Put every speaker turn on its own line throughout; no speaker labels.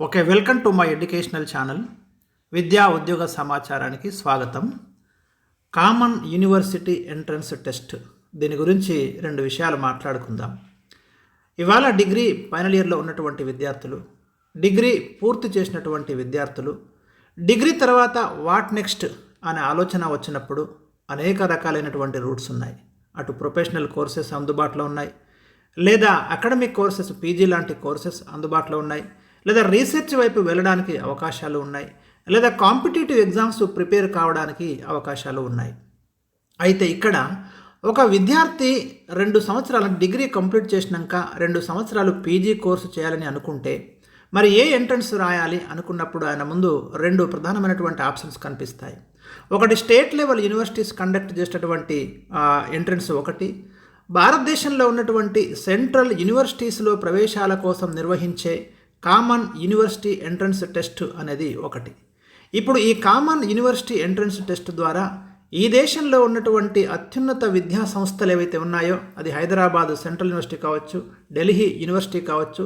Okay welcome to my educational channel విద్యా ఉద్యోగ సమాచారానికి స్వాగతం కామన్ యూనివర్సిటీ ఎంట్రన్స్ టెస్ట్ దీని గురించి రెండు విషయాలు మాట్లాడుకుందాం. ఇవాళ డిగ్రీ ఫైనల్ ఇయర్లో ఉన్నటువంటి విద్యార్థులు డిగ్రీ పూర్తి చేసినటువంటి విద్యార్థులు డిగ్రీ తర్వాత వాట్ నెక్స్ట్ అనే ఆలోచన వచ్చినప్పుడు అనేక రకాలైనటువంటి రూట్స్ ఉన్నాయి. అటు ప్రొఫెషనల్ కోర్సెస్ అందుబాటులో ఉన్నాయి లేదా అకాడమిక్ కోర్సెస్ పీజీ లాంటి కోర్సెస్ అందుబాటులో ఉన్నాయి. లేదా రీసెర్చ్ వైపు వెళ్ళడానికి అవకాశాలు ఉన్నాయి లేదా కాంపిటేటివ్ ఎగ్జామ్స్ ప్రిపేర్ కావడానికి అవకాశాలు ఉన్నాయి. అయితే ఇక్కడ ఒక విద్యార్థి రెండు సంవత్సరాల డిగ్రీ కంప్లీట్ చేసినాక రెండు సంవత్సరాలు పీజీ కోర్సు చేయాలని అనుకుంటే మరి ఏ ఎంట్రన్స్ రాయాలి అనుకున్నప్పుడు ఆయన ముందు రెండు ప్రధానమైనటువంటి ఆప్షన్స్ కనిపిస్తాయి. ఒకటి స్టేట్ లెవెల్ యూనివర్సిటీస్ కండక్ట్ చేసేటటువంటి ఎంట్రన్స్ ఒకటి భారతదేశంలో ఉన్నటువంటి సెంట్రల్ యూనివర్సిటీస్లో ప్రవేశాల కోసం నిర్వహించే కామన్ యూనివర్సిటీ ఎంట్రన్స్ టెస్ట్ అనేది ఒకటి. ఇప్పుడు ఈ కామన్ యూనివర్సిటీ ఎంట్రన్స్ టెస్ట్ ద్వారా ఈ దేశంలో ఉన్నటువంటి అత్యున్నత విద్యా సంస్థలు ఏవైతే ఉన్నాయో అది హైదరాబాద్ సెంట్రల్ యూనివర్సిటీ కావచ్చు ఢిల్లీ యూనివర్సిటీ కావచ్చు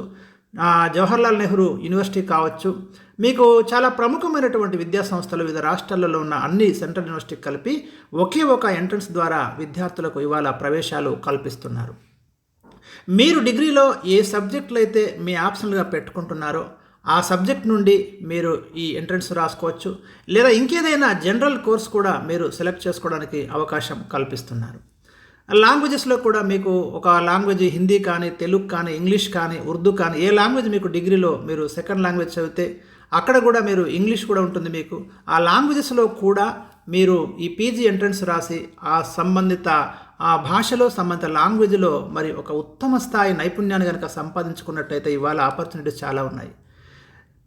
జవహర్లాల్ నెహ్రూ యూనివర్సిటీ కావచ్చు మీకు చాలా ప్రముఖమైనటువంటి విద్యా సంస్థలు వివిధ రాష్ట్రాలలో ఉన్న అన్ని సెంట్రల్ యూనివర్సిటీ కలిపి ఒకే ఒక ఎంట్రన్స్ ద్వారా విద్యార్థులకు ఇవాళ ప్రవేశాలు కల్పిస్తున్నారు. మీరు డిగ్రీలో ఏ సబ్జెక్టులు అయితే మీ ఆప్షన్లుగా పెట్టుకుంటున్నారో ఆ సబ్జెక్ట్ నుండి మీరు ఈ ఎంట్రన్స్ రాసుకోవచ్చు లేదా ఇంకేదైనా జనరల్ కోర్స్ కూడా మీరు సెలెక్ట్ చేసుకోవడానికి అవకాశం కల్పిస్తున్నారు. లాంగ్వేజెస్లో కూడా మీకు ఒక లాంగ్వేజ్ హిందీ కానీ తెలుగు కానీ ఇంగ్లీష్ కానీ ఉర్దూ కానీ ఏ లాంగ్వేజ్ మీకు డిగ్రీలో మీరు సెకండ్ లాంగ్వేజ్ చదివితే అక్కడ కూడా మీరు ఇంగ్లీష్ కూడా ఉంటుంది మీకు. ఆ లాంగ్వేజెస్లో కూడా మీరు ఈ పీజీ ఎంట్రన్స్ రాసి ఆ సంబంధిత ఆ భాషలో సంబంధిత లాంగ్వేజ్లో మరి ఒక ఉత్తమ స్థాయి నైపుణ్యాన్ని కనుక సంపాదించుకున్నట్టయితే ఇవాళ ఆపర్చునిటీస్ చాలా ఉన్నాయి.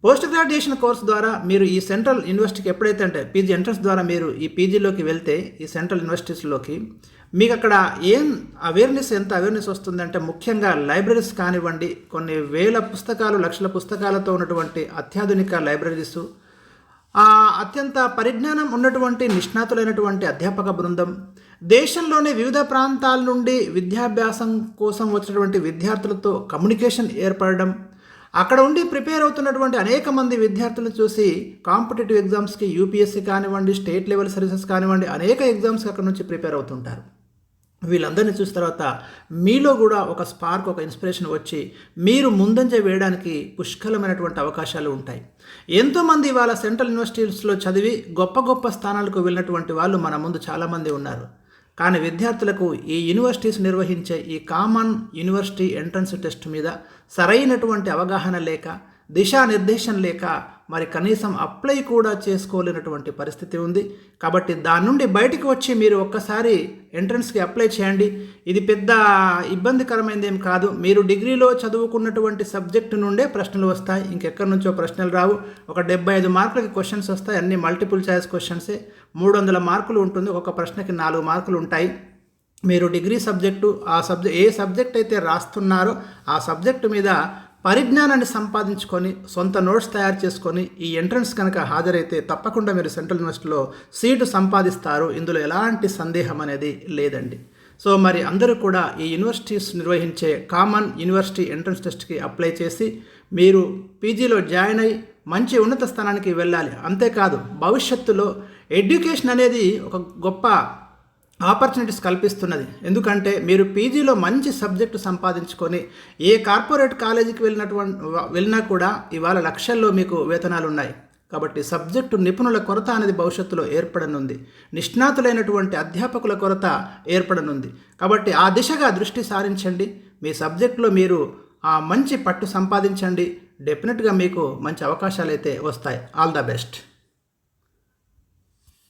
పోస్ట్ గ్రాడ్యుయేషన్ కోర్స్ ద్వారా మీరు ఈ సెంట్రల్ యూనివర్సిటీకి ఎప్పుడైతే అంటే పీజీ ఎంట్రన్స్ ద్వారా మీరు ఈ పీజీలోకి వెళ్తే ఈ సెంట్రల్ యూనివర్సిటీస్లోకి మీకు అక్కడ ఏం అవేర్నెస్ ఎంత అవేర్నెస్ వస్తుందంటే ముఖ్యంగా లైబ్రరీస్ కానివ్వండి కొన్ని వేల పుస్తకాలు లక్షల పుస్తకాలతో ఉన్నటువంటి అత్యాధునిక లైబ్రరీస్ అత్యంత పరిజ్ఞానం ఉన్నటువంటి నిష్ణాతులైనటువంటి అధ్యాపక బృందం దేశంలోని వివిధ ప్రాంతాల నుండి విద్యాభ్యాసం కోసం వచ్చినటువంటి విద్యార్థులతో కమ్యూనికేషన్ ఏర్పడడం అక్కడ ఉండి ప్రిపేర్ అవుతున్నటువంటి అనేక మంది విద్యార్థులను చూసి కాంపిటేటివ్ ఎగ్జామ్స్కి యూపీఎస్సీ కానివ్వండి స్టేట్ లెవెల్ సర్వీసెస్ కానివ్వండి అనేక ఎగ్జామ్స్కి అక్కడ నుంచి ప్రిపేర్ అవుతుంటారు. వీళ్ళందరినీ చూసిన తర్వాత మీలో కూడా ఒక స్పార్క్ ఒక ఇన్స్పిరేషన్ వచ్చి మీరు ముందంజ వేయడానికి పుష్కలమైనటువంటి అవకాశాలు ఉంటాయి. ఎంతోమంది ఇవాళ సెంట్రల్ యూనివర్సిటీస్లో చదివి గొప్ప గొప్ప స్థానాలకు వెళ్ళినటువంటి వాళ్ళు మన ముందు చాలామంది ఉన్నారు. కానీ విద్యార్థులకు ఈ యూనివర్సిటీస్ నిర్వహించే ఈ కామన్ యూనివర్సిటీ ఎంట్రన్స్ టెస్ట్ మీద సరైనటువంటి అవగాహన లేక దిశానిర్దేశం లేక మరి కనీసం అప్లై కూడా చేసుకోలేనటువంటి పరిస్థితి ఉంది. కాబట్టి దాని నుండి బయటికి వచ్చి మీరు ఒక్కసారి ఎంట్రన్స్కి అప్లై చేయండి. ఇది పెద్ద ఇబ్బందికరమైనది ఏం కాదు. మీరు డిగ్రీలో చదువుకున్నటువంటి సబ్జెక్టు నుండే ప్రశ్నలు వస్తాయి. ఇంకెక్కడి నుంచో ప్రశ్నలు రావు. ఒక డెబ్బై ఐదు మార్కులకి క్వశ్చన్స్ వస్తాయి. అన్ని మల్టిపుల్ ఛాయిస్ క్వశ్చన్సే. మూడు వందల మార్కులు ఉంటుంది. ఒక ప్రశ్నకి నాలుగు మార్కులు ఉంటాయి. మీరు డిగ్రీ సబ్జెక్టు ఆ సబ్జెక్ట్ ఏ సబ్జెక్ట్ అయితే రాస్తున్నారో ఆ సబ్జెక్టు మీద పరిజ్ఞానాన్ని సంపాదించుకొని సొంత నోట్స్ తయారు చేసుకొని ఈ ఎంట్రన్స్ కనుక హాజరైతే తప్పకుండా మీరు సెంట్రల్ యూనివర్సిటీలో సీటు సంపాదిస్తారు. ఇందులో ఎలాంటి సందేహం అనేది లేదండి. సో మరి అందరూ కూడా ఈ యూనివర్సిటీస్ నిర్వహించే కామన్ యూనివర్సిటీ ఎంట్రన్స్ టెస్ట్కి అప్లై చేసి మీరు పీజీలో జాయిన్ అయ్యి మంచి ఉన్నత స్థానానికి వెళ్ళాలి. అంతేకాదు భవిష్యత్తులో ఎడ్యుకేషన్ అనేది ఒక గొప్ప ఆపర్చునిటీస్ కల్పిస్తున్నది. ఎందుకంటే మీరు పీజీలో మంచి సబ్జెక్టు సంపాదించుకొని ఏ కార్పొరేట్ కాలేజీకి వెళ్ళినటువంటి వెళ్ళినా కూడా ఇవాళ లక్షల్లో మీకు వేతనాలు ఉన్నాయి కాబట్టి సబ్జెక్టు నిపుణుల కొరత అనేది భవిష్యత్తులో ఏర్పడనుంది. నిష్ణాతులైనటువంటి అధ్యాపకుల కొరత ఏర్పడనుంది. కాబట్టి ఆ దిశగా దృష్టి సారించండి. మీ సబ్జెక్టులో మీరు ఆ మంచి పట్టు సంపాదించండి. డెఫినెట్గా మీకు మంచి అవకాశాలు అయితే వస్తాయి. All the best.